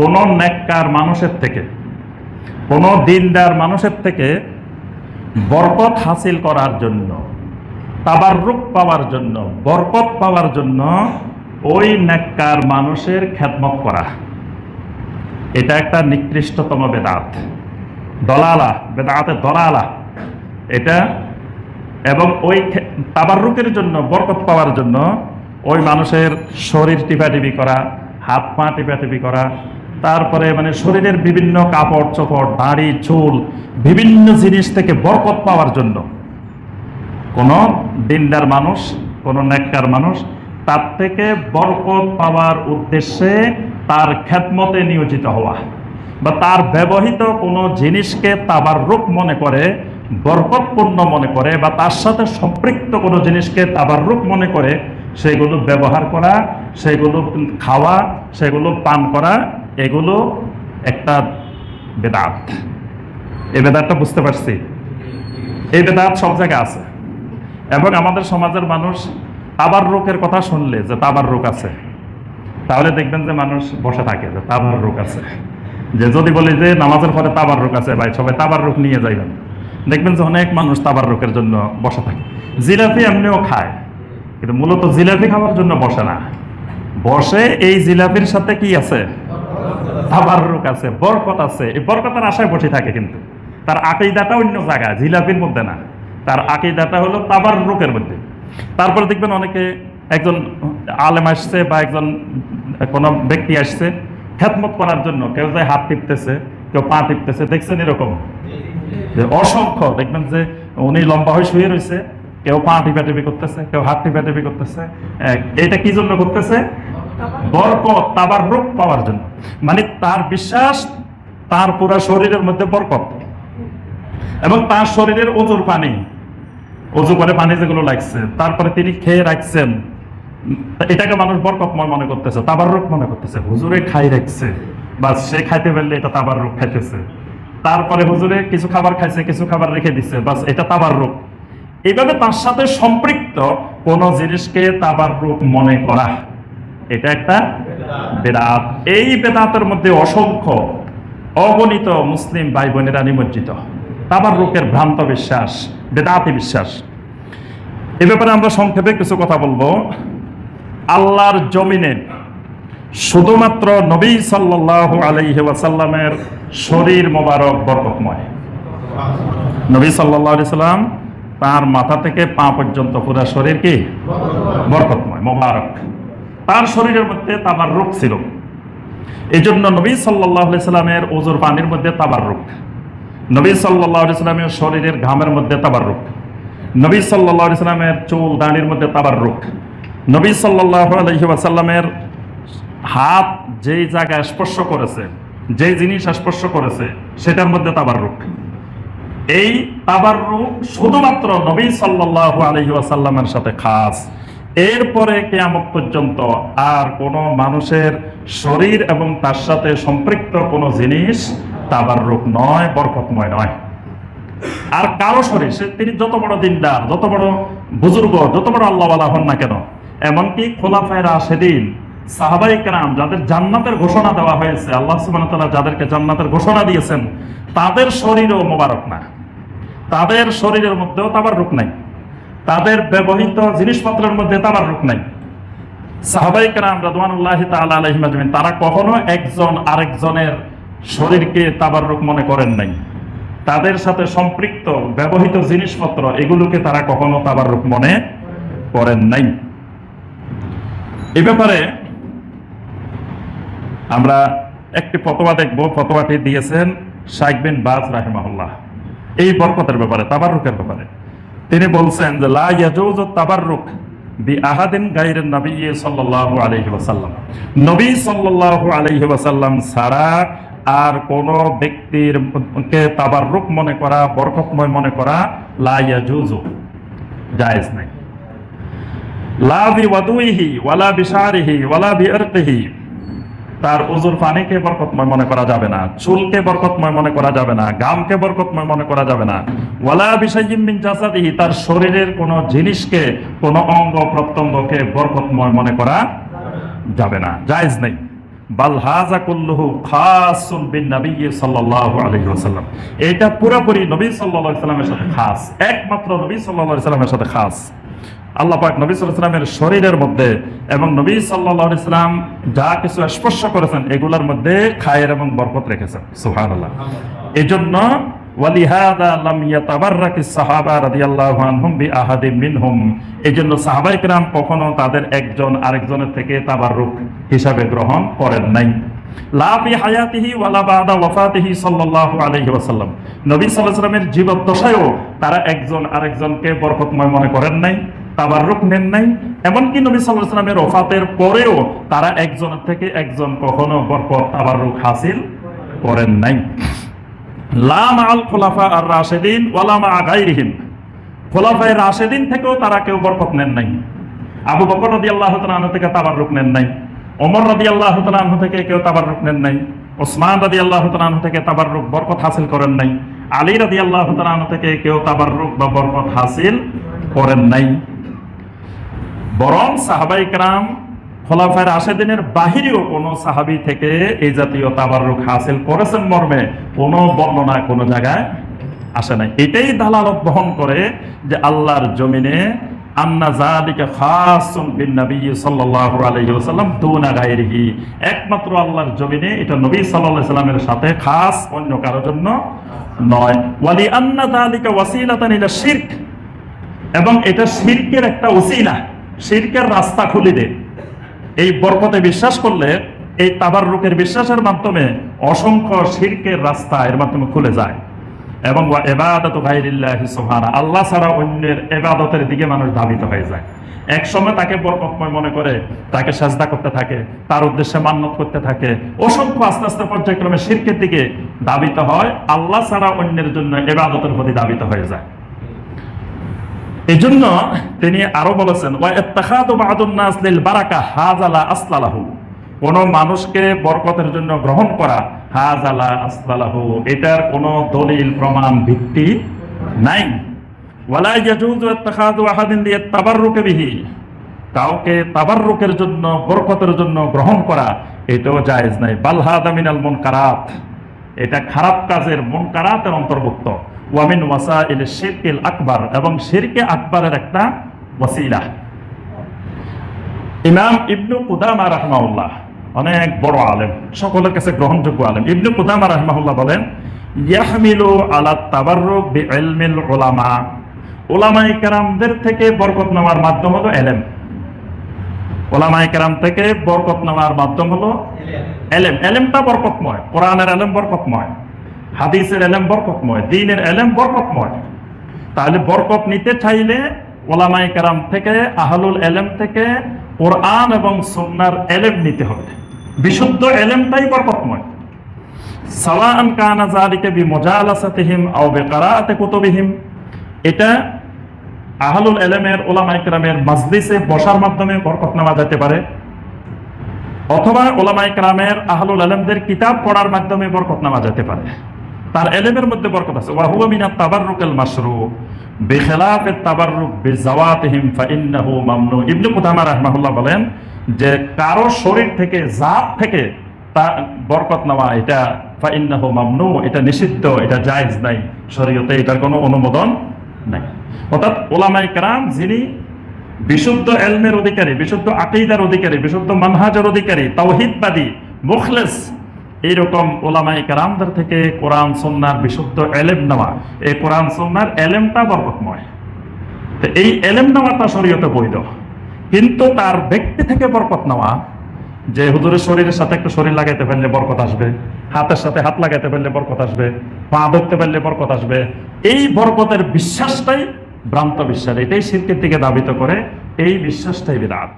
কোন নেককার মানুষের থেকে, কোনো দিনদার মানুষের থেকে বরকত হাসিল করার জন্য, তাবাররুক পাওয়ার জন্য, বরকত পাওয়ার জন্য ওই নেককার মানুষের খেদমত করা। এটা একটা নিকৃষ্টতম বেদাত। দলালা, বেদাতে দলালা। এটা এবং ওই খে- তাবাররুকের জন্য, বরকত পাওয়ার জন্য ওই মানুষের শরীর টিপাটিপি করা, হাত পা টিপাটিপি করা তারপরে মানে শরীরের বিভিন্ন কাপড়, চোপড়, দাড়ি, চুল, বিভিন্ন জিনিস থেকে বরকত পাওয়ার জন্য। কোনো দিনদার মানুষ, কোনো নেককার মানুষ তার থেকে বরকত পাওয়ার উদ্দেশ্যে তার খেদমতে নিয়োজিত হওয়া বা তার ব্যবহৃত কোনো জিনিসকে তাবার রূপ মনে করে, বরকতপূর্ণ মনে করে বা তার সাথে সম্পৃক্ত কোনো জিনিসকে তাবার রূপ মনে করে, সেগুলো ব্যবহার করা, সেগুলো খাওয়া, সেগুলো পান করা এগুলো একটা বেদাত। এই বেদাতটা বুঝতে পারছি। এই বেদাত সব জায়গায় আছে। এবং আমাদের সমাজের মানুষ তাবার রোগের কথা শুনলে যে তাবার রোগ আছে, তাহলে দেখবেন যে মানুষ বসে থাকে যে তাবার রোগ আছে। যে যদি বলি যে নামাজের পরে তাবার রোগ আছে, ভাই, সবাই তাবার রোগ নিয়ে যাইবেন। দেখবেন যে অনেক মানুষ তাবার রোগের জন্য বসে থাকে। জিলাপি এমনিও খায়, কিন্তু মূলত জিলাপি খাওয়ার জন্য বসে না। বসে এই জিলাপির সাথে কি আছে? তাবার রোগ আছে, বরকত আছে। এই বরকতের আশায় বসে থাকে কিন্তু। তার আকিদাটা অন্য জায়গায়, জিলাপির মধ্যে না। তার আকিদাটা হলো তাবার রোগের মধ্যে। তারপরে দেখবেন অনেকে একজন আলেম আসছে বা একজন কোনো ব্যক্তি আসছে, খেদমত করার জন্য কেউ যায় হাত টিপতেছে, কেউ পা টিপতেছে, দেখছেন এরকম? যে অসংখ্য। দেখবেন যে উনি লম্বা হয়ে শুয়ে রয়েছে, কেউ পা টিপা টিপি করতেছে, কেউ হাত টিপা টিপি করতেছে। এটা কি জন্য করতেছে? বরকত তাবার রোগ পাওয়ার জন্য। মানে তার বিশ্বাস, তার পুরো শরীরের মধ্যে বরকত এবং তার শরীরের ওজুর পানি। অজু করে পানি যেগুলো লাগছে, তারপরে তিনি খেয়ে রাখছেন। এটাকে মানুষ বরকতময় মনে করতেছে, তাবার রোগ মনে করতেছে। হুজুরে খাই রাখছে। বা সে খাইতে পারলে এটা তাবার রোগ খাইতেছে। তারপরে হুজুরে কিছু খাবার খাইছে, কিছু খাবার রেখে দিছে। বাস, এটা তাবার রোগ এইভাবে তার সাথে সম্পৃক্ত কোন জিনিসকে তাবার রোগ মনে করা এটা একটা বেদাত। এই বেদাতের মধ্যে অসংখ্য অগণিত মুসলিম ভাই বোনেরা নিমজ্জিত। তাবার রোগের ভ্রান্ত বিশ্বাস, বেদাতি বিশ্বাস। এ ব্যাপারে আমরা সংক্ষেপে কিছু কথা বলব। আল্লাহর জমিনে শুধুমাত্র নবী সাল্লাল্লাহু আলাইহি ওয়াসাল্লামের শরীর মোবারক বরকতময়। নবী সাল্লাল্লাহু আলাইহি সাল্লাম তার মাথা থেকে পা পর্যন্ত পুরো শরীর কি? বরকতময়, মোবারক। তার শরীরের মধ্যে তাবার রোগ ছিল। এই জন্য নবী সাল্লাহ সাল্লামের ওজুর পানির মধ্যে তাবার রোগ নবী সাল্লাহ সাল্লামের শরীরের ঘামের মধ্যে তাবার রোগ নবী সাল্লাহ সাল্লামের চুল দাঁড়ির মধ্যে তাবার রোগ নবী সাল্লাহ আলহি হাত যেই জায়গায় স্পর্শ করেছে, যেই জিনিস স্পর্শ করেছে, সেটার মধ্যে তাবার রোগ এই তাবার রূপ শুধুমাত্র নবী সাল্লাহ আলহিউসাল্লামের সাথে খাস। এরপরে কেয়ামত পর্যন্ত আর কোনো মানুষের শরীর এবং তার সাথে সম্পৃক্ত কোনো জিনিস তাবার রূপ নয়, বরকতময় নয়। আর কারও শরীর, সে তিনি যত বড় দিনদার, যত বড় বুজুর্গ, যত বড় আল্লাহওয়ালা হন না কেন, এমনকি খোলাফায়রা সেদিন সাহাবাই কেরাম যাদের জান্নাতের ঘোষণা দেওয়া হয়েছে, আল্লাহ সুবাহ যাদেরকে জান্নাতের ঘোষণা দিয়েছেন, তাদের শরীরও মোবারক না। তাদের শরীরের মধ্যেও তাবার রূপ নাই। তাদের ব্যবহৃত জিনিসপত্রের মধ্যে তাবার রূপ নাই। তারা কখনো একজন আরেকজনের শরীরকে তাবার রূপ মনে করেন নাই। তাদের সাথে সম্পৃক্ত ব্যবহৃত জিনিসপত্র, এগুলোকে তারা কখনো তাবার রূপ মনে করেন নাই। এ ব্যাপারে আমরা একটি ফতোয়া দেখব। ফতোয়াটি দিয়েছেন শাইখ বিন বাজ রাহিমাহুল্লাহ। এই বরকতের ব্যাপারে, তাবাররুকের ব্যাপারে। তিনি বলছেন যে, লা ইয়াজুজু তাবাররুক বি আহাদিন গায়রিন নবী সাল্লাল্লাহু আলাইহি ওয়াসাল্লাম। নবী সাল্লাল্লাহু আলাইহি ওয়াসাল্লাম ছাড়া আর কোন ব্যক্তির কে তাবাররুক মনে করা, বরকতময় মনে করা লা ইয়াজুজু জায়েজ নাই। লা বিওয়াদুইহি ওয়ালা বিশারিহি ওয়ালা বিআরকিহি তার উজুর পানিকে বরকতময় মনে করা যাবে না, চুলকে বরকতময় মনে করা যাবে না, গামকে বরকতময় মনে করা যাবে না। ওয়ালা মিন জাসাদিহি, তার শরীরের কোনো জিনিসকে, কোনো অঙ্গ প্রত্যঙ্গকে বরকতময় মনে করা যাবে না, জায়েজ নেই। বিন এটা পুরোপুরি নবী আলাইহি সাল্লামের সাথে খাস, একমাত্র নবী আলাইহি সাল্লামের সাথে খাস। আল্লাহ পাক নবী সাল্লামের শরীরের মধ্যে এবং নবী সাল্লাল্লাহু আলাইহি সাল্লাম যা কিছু স্পর্শ করেছেন, এগুলোর মধ্যে খায়ের এবং বরকত রেখেছেন। মিনহুম। এজন্য সাহাবায়ে কেরাম কখনো তাদের একজন আরেকজনের থেকে তাবাররুক হিসাবে গ্রহণ করেন নাই। নবী ওয়াসাল্লামের জীবদ্দশায়ও তারা একজন আরেকজনকে বরকতময় মনে করেন নাই। তাবাররুক নেন নাই। এমনকি নবী সাল্লাল্লাহু আলাইহি ওয়াসাল্লামের ওফাতের পরেও তারা একজনের থেকে একজন কখনো বরকত তাবাররুক হাসিল করেন নাই। লা মাআল খোলাফা আর রাশেদিন ওয়ালা মা গায়রিহিম। খোলাফায়ে রাশেদিন থেকেও তারা কেউ বরকত নেন নাই। আবু বকর রাদিয়াল্লাহু তাআলা আনহু থেকে তাবাররুক নেন নাই। ওমর রাদিয়াল্লাহু তাআলা আনহু থেকে কেউ তাবাররুক নেন নাই। ওসমান রাদিয়াল্লাহু তাআলা আনহু থেকে তাবাররুক বরকত হাসিল করেন নাই। আলী রাদিয়াল্লাহু তাআলা আনহু থেকে কেউ তাবাররুক বা বরকত হাসিল করেন নাই। বরং সাহাবাই সাহাবাইকরাম খোলাফের আশেদিনের বাহিরেও কোনো সাহাবি থেকে এই জাতীয় তাবারুক হাসিল করেছেন মর্মে কোনো বর্ণনা কোনো জায়গায় আসে নাই। এটাই দালালত বহন করে যে আল্লাহর জমিনে আন্না জালিকা খাসুন বিন দুনা গায়রিহি। একমাত্র আল্লাহর জমিনে এটা নবী সাল্লাল্লাহু সাল্লামের সাথে খাস, অন্য কারোর জন্য নয়। ওয়ালি আন্না জালিকা ওয়াসিলাতান ইলা শিরক। এবং এটা শিরকের একটা ওসিলা। শিরকের রাস্তা খুলে দেয় এই বরকতে বিশ্বাস করলে এই তাবার রুকের বিশ্বাসের মাধ্যমে অসংখ্য শিরকের রাস্তা এর মাধ্যমে খুলে যায়। এবং এবাদত গাইরিল্লাহি সুবহানা, আল্লাহ ছাড়া অন্যের এবাদতের দিকে মানুষ ধাবিত হয়ে যায়। এক সময় তাকে বরকতময় মনে করে, তাকে সাজদা করতে থাকে, তার উদ্দেশ্যে মান্যত করতে থাকে। অসংখ্য আস্তে আস্তে পর্যায়ক্রমে শিরকের দিকে ধাবিত হয়, আল্লাহ ছাড়া অন্যের জন্য এবাদতের প্রতি ধাবিত হয়ে যায়। এই জন্য তিনি আরও বলেছেন বারাকা হাযালা আসলালাহু কোন মানুষকে বরকতের জন্য গ্রহণ করা হাযালা আসলালাহু এটার কোনো দলিল, প্রমাণ, ভিত্তি নাই। কাউকে তাবাররুকের জন্য, বরকতের জন্য গ্রহণ করা, এটাও জায়েজ নাই। বাল হাদা মিনাল মুনকারাত, এটা খারাপ কাজের মুনকারাতের অন্তর্ভুক্ত। ওয়ামিন ওয়াসাইল শিরকিল আকবার, এবং শিরকে আকবরের একটা ওয়াসিলা। ইমাম ইবনু কুদামা রাহমাউল্লাহ অনেক বড় আলেম, সকলের কাছে গ্রহণযোগ্য আলেম। ইবনু কুদামা রাহমাউল্লাহ বলেন, ইয়াহমিলু আলা তাবাররুক বিইলমিল উলামা। উলামায়ে কেরামদের থেকে বরকত নেওয়ার মাধ্যম হলো এলেম। ওলামায়ে কেরাম থেকে বরকত নেওয়ার মাধ্যম হলো এলেম, এলেমটা বরকতময়। কোরআনের এলেম বরকতময়। হাদিসের এলেম বরকতময়, দিনের এলেম বরকতময়। তাহলে বরকত নিতে চাইলে ওলামাই কারাম থেকে, আহলুল এলেম থেকে কোরআন এবং সুন্নার এলেম নিতে হবে। বিশুদ্ধ এলেমটাই বরকতময়। সাওয়ান কানা যালিকা বিমুজালাসাতিহিম আও বিকরাআতি কুতুবিহিম। এটা আহলুল এলেমের ওলামাই কেরামের মাজলিসে বসার মাধ্যমে বরকত নেওয়া যেতে পারে। অথবা ওলামাই কেরামের আহলুল আলমদের কিতাব পড়ার মাধ্যমে বরকত নেওয়া যেতে পারে। তার এলেমের মধ্যে বরকত আছে। মিনা ফাইন্নাহু মামনু। কুদামা বলেন যে কারও শরীর থেকে জাত থেকে তা বরকত নেওয়া, এটা ফাইন্নাহু মামনু, এটা নিষিদ্ধ, এটা জায়েজ নাই। শরীয়তে এটার কোনো অনুমোদন নাই। অর্থাৎ ওলামাই কেরাম যিনি বিশুদ্ধ এলমের অধিকারী, বিশুদ্ধ আকিদার অধিকারী, বিশুদ্ধ মানহাজের অধিকারী, তাওহিদবাদী, মুখলেস এইরকম ওলামাই কারামদের থেকে কোরআন সন্ন্যার বিশুদ্ধ এলেম নেওয়া। এই কোরআন সন্ন্যার এলেমটা বরকতময়। তো এই এলেম নেওয়াটা শরীয়তে বৈধ। কিন্তু তার ব্যক্তি থেকে বরকত নেওয়া, যে হুজুরের শরীরের সাথে একটু শরীর লাগাইতে পারলে বরকত আসবে, হাতের সাথে হাত লাগাইতে পারলে বরকত আসবে, পা ধরতে পারলে বরকত আসবে, এই বরকতের বিশ্বাসটাই ভ্রান্ত বিশ্বাস। এটাই শিল্পের দিকে দাবিত করে, এই বিশ্বাসটাই বিরাট